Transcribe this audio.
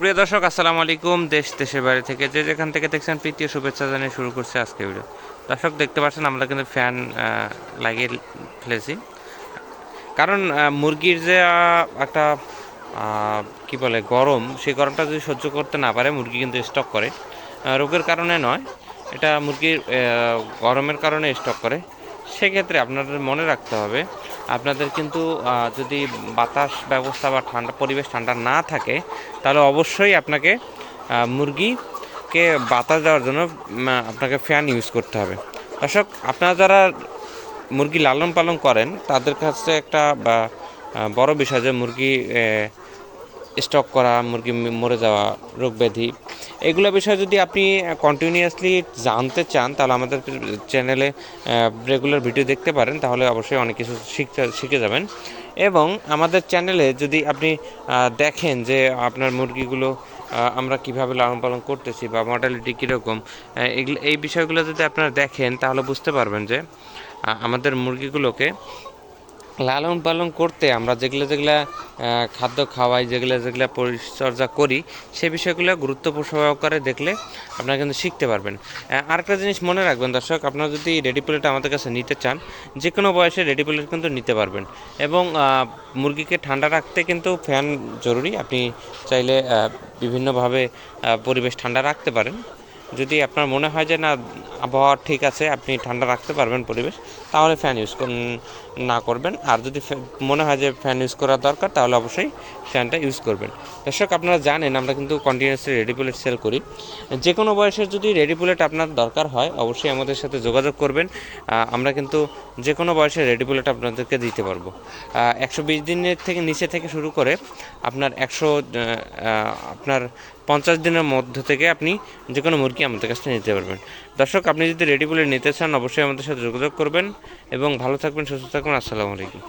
প্রিয় দর্শক, আসসালামু আলাইকুম। দেশ, দেশের বাইরে থেকে যে যেখান থেকে দেখছেন প্রীতীয় শুভেচ্ছা জানিয়ে শুরু করছে আজকে ভিডিও দর্শক, দেখতে পাচ্ছেন, আমরা কিন্তু ফ্যান লাগিয়ে ফেলেছি। কারণ মুরগির যে একটা কি বলে, গরম, সেই গরমটা যদি সহ্য করতে না পারে, মুরগি কিন্তু স্টক করে। রোগের কারণে নয়, এটা মুরগির গরমের কারণে স্টক করে। সেক্ষেত্রে আপনাদের মনে রাখতে হবে আপনাদের কিন্তু যদি বাতাস ব্যবস্থা বা ঠান্ডা, পরিবেশ ঠান্ডা না থাকে, তাহলে অবশ্যই আপনাকে মুরগিকে বাতাস দেওয়ার জন্য আপনাকে ফ্যান ইউজ করতে হবে। দর্শক, আপনারা যারা মুরগি লালন পালন করেন, তাদের কাছে একটা বড় বিষয় যে মুরগি স্টক করা, মুরগি মরে যাওয়া, রোগ ব্যাধি, এগুলো বিষয়ে যদি আপনি কন্টিনিউয়াসলি জানতে চান, তাহলে আমাদের চ্যানেলে রেগুলার ভিডিও দেখতে পারেন, তাহলে অবশ্যই অনেক কিছু শিখতে, শিখে যাবেন। এবং আমাদের চ্যানেলে যদি আপনি দেখেন যে আপনার মুরগিগুলো আমরা কীভাবে লালন পালন করতেছি বা মর্টালিটি কীরকম এগুলো, এই বিষয়গুলো যদি আপনারা দেখেন, তাহলে বুঝতে পারবেন যে আমাদের মুরগিগুলোকে লালন পালন করতে আমরা যেগুলো যেগুলো খাদ্য খাওয়াই, যেগুলো যেগুলো পরিচর্যা করি, সে বিষয়গুলো গুরুত্ব সহকারে দেখলে আপনারা কিন্তু শিখতে পারবেন। আরেকটা জিনিস মনে রাখবেন দর্শক, আপনারা যদি রেডি প্লেট আমাদের কাছে নিতে চান যে কোনো বয়সে রেডি প্লেট কিন্তু নিতে পারবেন। এবং মুরগিকে ঠান্ডা রাখতে কিন্তু ফ্যান জরুরি, আপনি চাইলে বিভিন্নভাবে পরিবেশ ঠান্ডা রাখতে পারেন। যদি আপনার মনে হয় যে না, আবহাওয়া ঠিক আছে, আপনি ঠান্ডা রাখতে পারবেন পরিবেশ, তাহলে ফ্যান ইউজ না করবেন। আর যদি মনে হয় যে ফ্যান ইউজ করা দরকার, তাহলে অবশ্যই ফ্যানটা ইউজ করবেন। দর্শক, আপনারা জানেন, আমরা কিন্তু কন্টিনিউয়াসলি রেডি বুলেট সেল করি। যে কোনো বয়সের যদি রেডি বুলেট আপনার দরকার হয়, অবশ্যই আমাদের সাথে যোগাযোগ করবেন। আমরা কিন্তু যে কোনো বয়সের রেডি বুলেট আপনাদেরকে দিতে পারব। একশো বিশ দিনের থেকে, নিচে থেকে শুরু করে আপনার একশো আপনার পঞ্চাশ দিনের মধ্য থেকে আপনি যে কোনো মুরগি আমাদের কাছে নিতে পারবেন। দর্শক, আপনি যদি রেডি বলে নিতে চান, অবশ্যই আমাদের সাথে যোগাযোগ করবেন। এবং ভালো থাকবেন, সুস্থ থাকবেন। আসসালামু আলাইকুম।